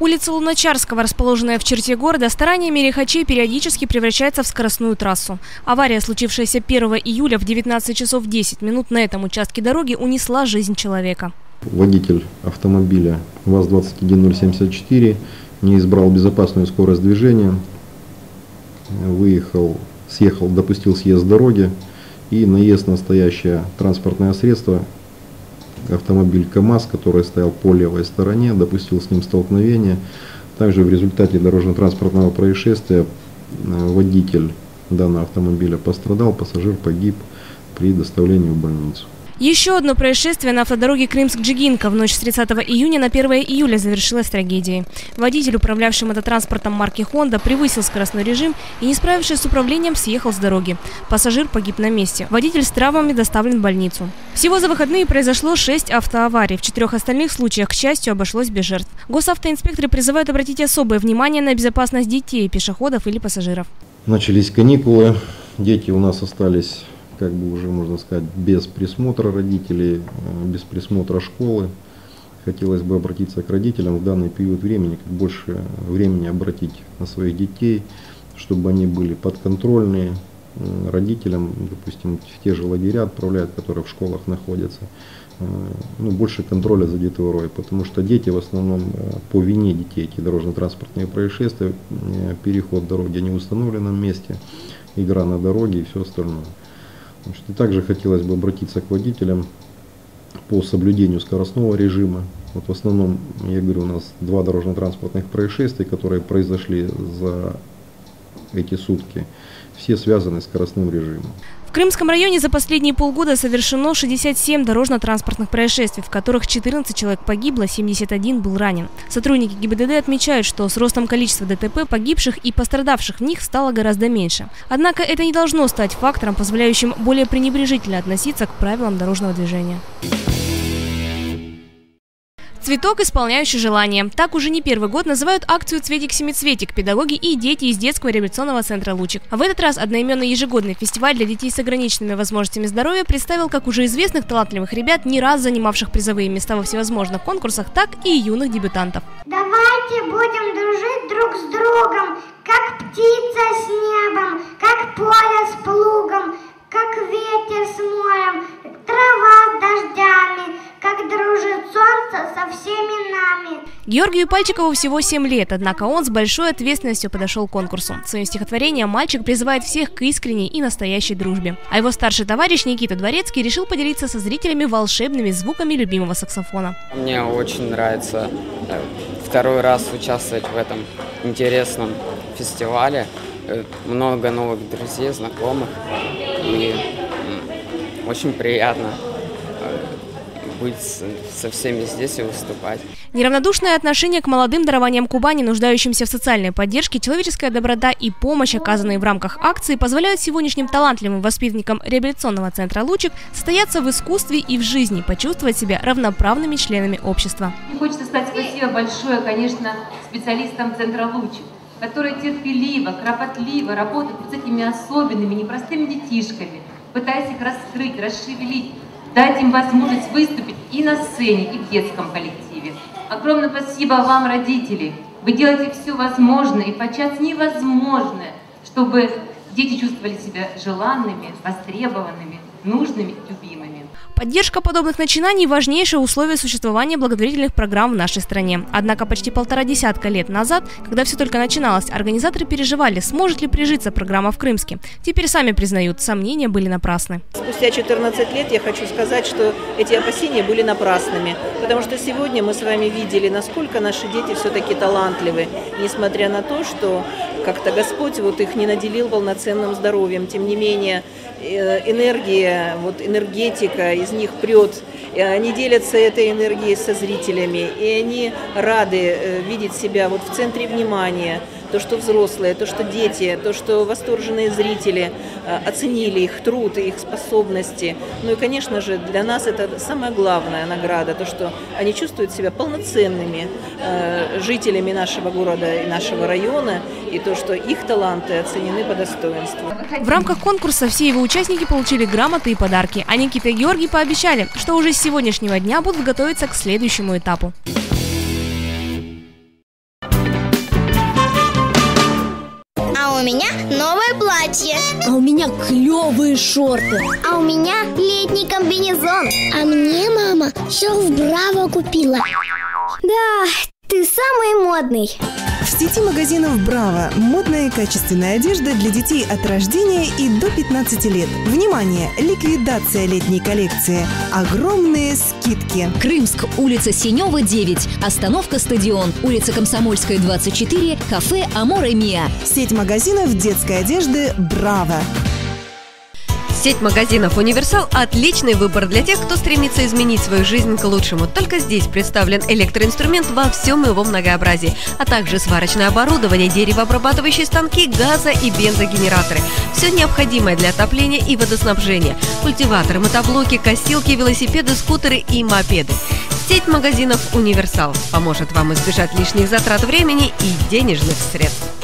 Улица Луначарского, расположенная в черте города, стараниями лихачей периодически превращается в скоростную трассу. Авария, случившаяся 1 июля в 19 часов 10 минут на этом участке дороги, унесла жизнь человека. Водитель автомобиля ВАЗ-21074 не избрал безопасную скорость движения, выехал, съехал, допустил съезд с дороги и наезд на стоящее транспортное средство автомобиль КАМАЗ, который стоял по левой стороне, допустил с ним столкновение. Также в результате дорожно-транспортного происшествия э, водитель данного автомобиля пострадал, пассажир погиб при доставлении в больницу. Еще одно происшествие на автодороге Крымск-Джигинка в ночь с 30 июня на 1 июля завершилось трагедией. Водитель, управлявший мототранспортом марки Honda, превысил скоростной режим и, не справившись с управлением, съехал с дороги. Пассажир погиб на месте. Водитель с травмами доставлен в больницу. Всего за выходные произошло 6 автоаварий. В четырех остальных случаях, к счастью, обошлось без жертв. Госавтоинспекторы призывают обратить особое внимание на безопасность детей, пешеходов или пассажиров. Начались каникулы. Дети у нас остались как бы уже, можно сказать, без присмотра родителей, э, без присмотра школы. Хотелось бы обратиться к родителям в данный период времени, как больше времени обратить на своих детей, чтобы они были подконтрольные родителям, допустим, в те же лагеря отправляют, которые в школах находятся, э, ну, больше контроля за детворой, потому что дети в основном э, по вине детей эти дорожно-транспортные происшествия, переход дороги в установленном месте, игра на дороге и все остальное. Значит, и также хотелось бы обратиться к водителям по соблюдению скоростного режима. Вот в основном, я говорю, у нас два дорожно-транспортных происшествия, которые произошли за эти сутки, все связаны с скоростным режимом. В Крымском районе за последние полгода совершено 67 дорожно-транспортных происшествий, в которых 14 человек погибло, 71 был ранен. Сотрудники ГИБДД отмечают, что с ростом количества ДТП погибших и пострадавших в них стало гораздо меньше. Однако это не должно стать фактором, позволяющим более пренебрежительно относиться к правилам дорожного движения. Цветок, исполняющий желание. Так уже не первый год называют акцию «Цветик-семицветик» педагоги и дети из детского реабилитационного центра «Лучик». А в этот раз одноименный ежегодный фестиваль для детей с ограниченными возможностями здоровья представил как уже известных талантливых ребят, не раз занимавших призовые места во всевозможных конкурсах, так и юных дебютантов. Давайте будем дружить друг с другом, как птица с небом, как поле с плугом, как ветер с морем, Георгию Пальчикову всего 7 лет, однако он с большой ответственностью подошел к конкурсу. Своим стихотворением мальчик призывает всех к искренней и настоящей дружбе. А его старший товарищ Никита Дворецкий решил поделиться со зрителями волшебными звуками любимого саксофона. Мне очень нравится э, второй раз участвовать в этом интересном фестивале. Э, много новых друзей, знакомых. И очень приятно быть со всеми здесь и выступать. Неравнодушное отношение к молодым дарованиям Кубани, нуждающимся в социальной поддержке, человеческая доброта и помощь, оказанные в рамках акции, позволяют сегодняшним талантливым воспитанникам реабилитационного центра «Лучик» состояться в искусстве и в жизни, почувствовать себя равноправными членами общества. Хочется сказать спасибо большое, конечно, специалистам центра «Лучик», которые терпеливо, кропотливо работают с этими особенными, непростыми детишками, пытаясь их раскрыть, расшевелить, дать им возможность выступить и на сцене, и в детском коллективе. Огромное спасибо вам, родители. Вы делаете все возможное и подчас невозможное, чтобы дети чувствовали себя желанными, востребованными, нужными, любимыми. Поддержка подобных начинаний – важнейшее условие существования благотворительных программ в нашей стране. Однако почти полтора десятка лет назад, когда все только начиналось, организаторы переживали, сможет ли прижиться программа в Крымске. Теперь сами признают, сомнения были напрасны. Спустя 14 лет я хочу сказать, что эти опасения были напрасными. Потому что сегодня мы с вами видели, насколько наши дети все-таки талантливы. Несмотря на то, что как-то Господь вот их не наделил полноценным здоровьем. Тем не менее, э, энергия, вот энергетика из них прет. Они делятся этой энергией со зрителями, и они рады э, видеть себя вот в центре внимания то, что взрослые, то, что дети, то, что восторженные зрители э, оценили их труд и их способности. Ну и, конечно же, для нас это самая главная награда, то, что они чувствуют себя полноценными э, жителями нашего города и нашего района, и то, что их таланты оценены по достоинству. В рамках конкурса все его участники получили грамоты и подарки, а Никита и Георгий пообещали, что уже с сегодняшнего дня будут готовиться к следующему этапу. Платье. А у меня клевые шорты. А у меня летний комбинезон. А мне мама шел в Браво купила. Да, ты самый модный. В сети магазинов «Браво» модная и качественная одежда для детей от рождения и до 15 лет. Внимание! Ликвидация летней коллекции. Огромные скидки. Крымск, улица Синева, 9. Остановка «Стадион». Улица Комсомольская, 24. Кафе «Амор и Миа». Сеть магазинов детской одежды «Браво». Сеть магазинов «Универсал» – отличный выбор для тех, кто стремится изменить свою жизнь к лучшему. Только здесь представлен электроинструмент во всем его многообразии, а также сварочное оборудование, деревообрабатывающие станки, газа и бензогенераторы. Все необходимое для отопления и водоснабжения. Культиваторы, мотоблоки, косилки, велосипеды, скутеры и мопеды. Сеть магазинов «Универсал» поможет вам избежать лишних затрат времени и денежных средств.